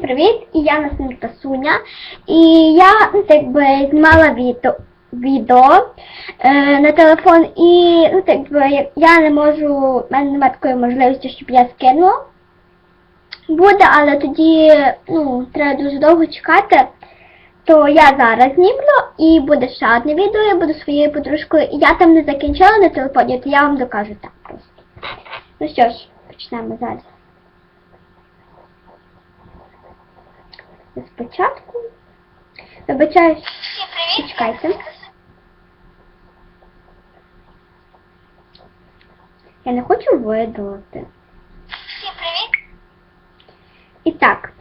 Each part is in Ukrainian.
привіт! І я Насинка Суня. І я так би знімала відео, відео е, на телефон і ну, так би, я не можу, в мене немає такої можливості, щоб я скинула. Буде, але тоді ну, треба дуже довго чекати. То я зараз знімлю і буде ще одне відео, я буду своєю подружкою. І я там не закінчила на телефоні, то я вам докажу так просто. Ну що ж, почнемо зараз. Спочатку. Вибачаюсь, чекайте. Я не хочу видалити. Всім привіт! І так.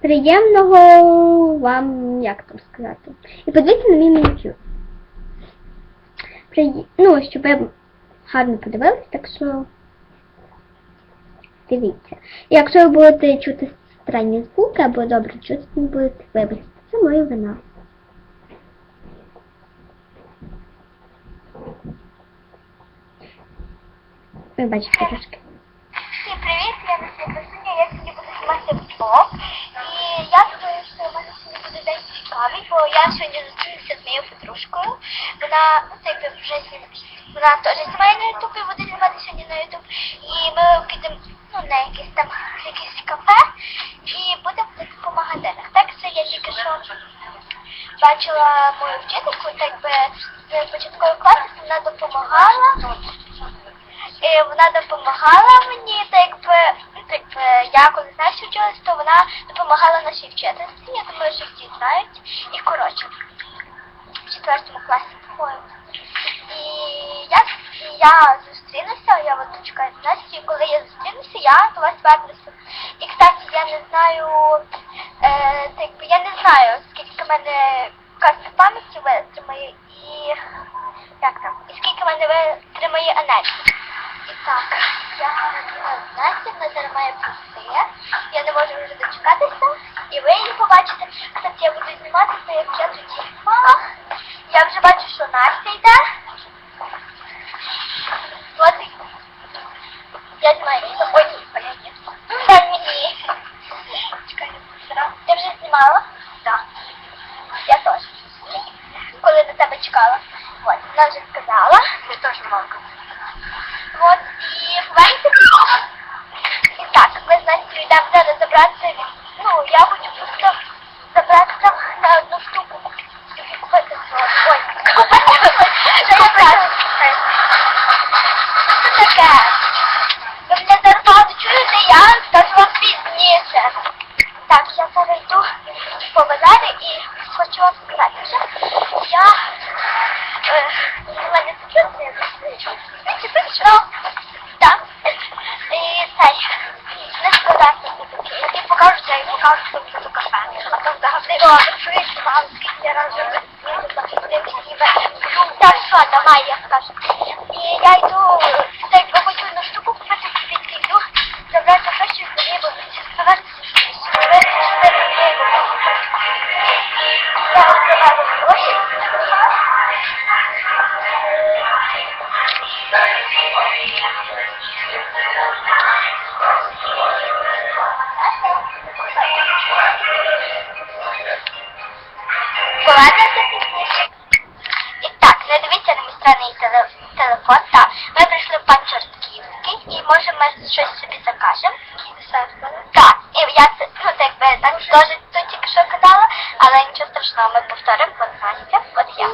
Приємного вам, як там сказати. І подивіться на мій манікюр. Приє... Ну, щоб ви гарно подивились, так що дивіться. І якщо ви будете чути странні звуки або добре чути, не будете вибачте. Це моя вина. Ви бачите трошки. Привіт! Я Насвіта Суня, я сьогодні буду знімати влог. І я думаю, що в мене сьогодні буде день цікавий, бо я сьогодні зустрілася з моєю подружкою. Вона, ну це якби вже вона теж знімає на ютуб і буде знімати сьогодні на ютуб. І ми підемо ну, на якесь там якесь кафе і будемо магазинах. Так що я тільки що бачила мою вчительку, так би з початкової класу вона допомагала. І вона допомагала мені, так якби, ну, так якби я коли знаєш вчилась, то вона допомагала нашій вчительці. Я думаю, що всі знають. І коротше, в четвертому класі по-моєму. І я, я зустрінуся, я от чекаю Настю, коли я зустрінуся, я до вас вернуся. І, кстати, я не знаю, е, так я не знаю, скільки в мене карта пам'яті витримає і як там, і скільки в мене витримає енергії. І так, я Настя, вона зараз має прийти. Я не можу вже дочекатися. І ви її побачите. Кстати, я буду знімати це, як я тоді. А, я вже бачу, що Настя йде. От я знімаю її. Ой, ні, блін, ні. Дай мені. Чекай, зараз. Ти вже знімала? Так. Я теж. Коли до тебе чекала. От, вона вже сказала. Я теж мамка. Вот, і повернемося. І так, ми з Настю йдемо зараз забрати, ну, я хочу таке. І покажу це, і покажу що це до кафе. А то взагалі о, чуєш, мам, скільки я разів так що, давай, я скажу. І я йду, це якби хочу одну штуку купити, звідки йду, забрати гроші і тоді буду повернутися. Я забрала гроші. Чортківський і може ми щось собі закажемо. Так, і я це, ну так би так теж тут тільки що казала, але нічого страшного, ми повторимо, от Настя, от я.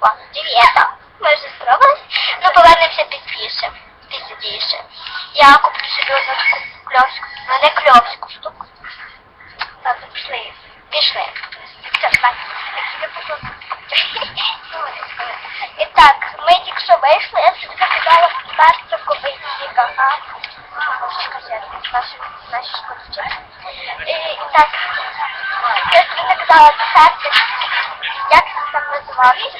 О, дієта. Ми вже спробувались. Ну, повернемося пізніше. Пізніше. Я куплю собі одну таку кльовську, заказала як це там називався?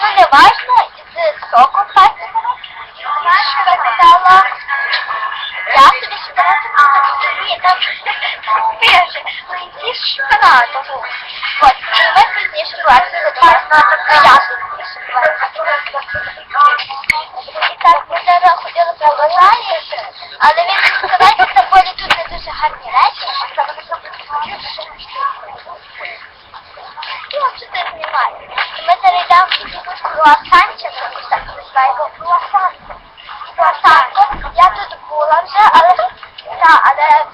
Ну, не важно, з соком персиковим. Я заказала я собі шоколад ні, там пише, млинці з шоколадом. Вот, і ми пізніше до вас на ясно. Так, ми зараз ходили по базарі, але він сказав, що там були тут не дуже гарні речі. І от що це знімає. І ми зараз йдемо в круасанчик, так називаємо круасан. Круасан. Я тут була вже, але та, але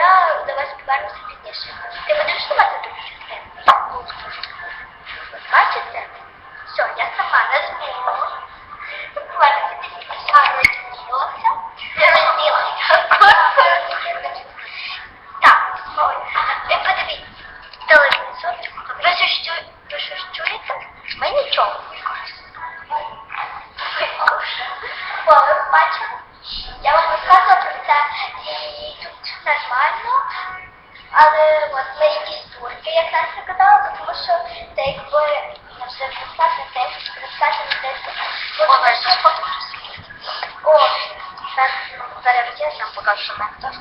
я до вас повернуся пізніше. Ти будеш знімати другу частину? Бачите? Все, я сама не зніму. Повернуся пізніше. Гарно ділося. Я не Так, ви подивіться. Телевізор. Ви щось чу- ви щось чуєте? Ми нічого. О, ви бачите? Я вам розказувала про це, тут нормально, але от ми якісь турки, як Настя казала, тому що це якби я вже розказати те, розказати те, що О, О, зараз я вам покажу, що в теж.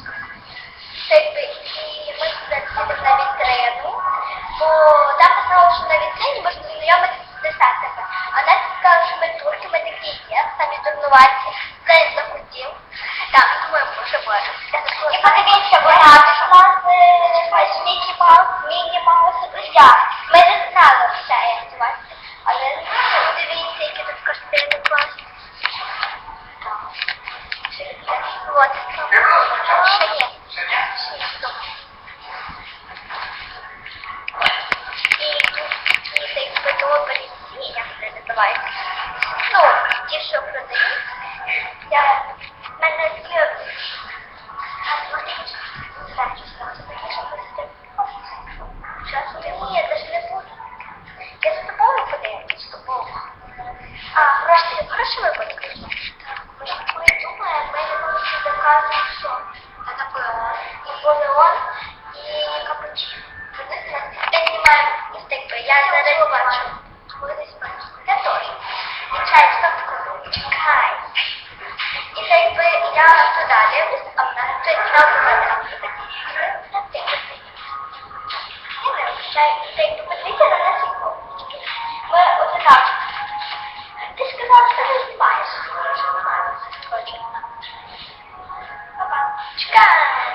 Це якби і ми їдемо на вітрину, бо там писало, що на вітрині можна знайомитися з. А Настя сказала, що ми турки, ми такі є, самі дурнуваті, це я захотів. Так, думаю, може. І подивіться, багато класи, ось Мікі Маус, Міні Маус, ну. Так. Ще є. Гроші, ¡Hola!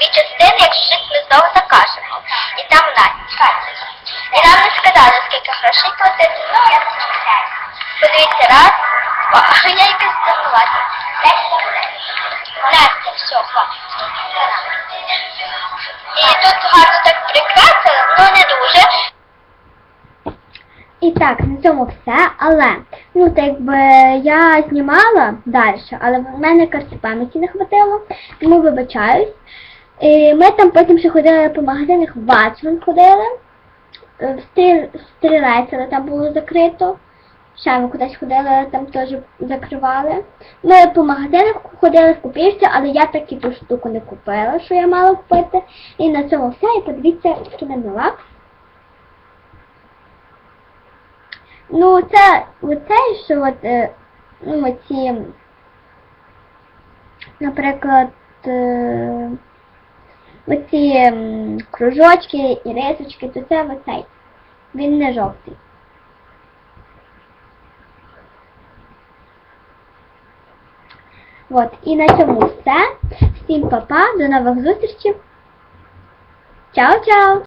На частини, якщо щось ми знову закажемо. І там Настя. І нам не сказали, скільки грошей платити. Ну, я. Подивіться, раз, два. Я якась дурнувата. Настя, все, хватить. І тут гарно так прикрасили, ну не дуже. І так, на цьому все, але ну так якби я знімала далі, але в мене карти пам'яті не хватило, тому вибачаюсь. І ми там потім ще ходили по магазинах, в Ватсман ходили, е, стрілець, але там було закрито. Ще ми кудись ходили, там теж закривали. Ми по магазинах ходили в купівці, але я таки ту штуку не купила, що я мала купити. І на цьому все. І подивіться, що не мила. Ну, це оце, що от, е, ну, оці, наприклад, е, оці м, кружочки і рисочки, то це оцей. Він не жовтий. От, і на цьому все. Всім па-па, до нових зустрічей. Чао-чао!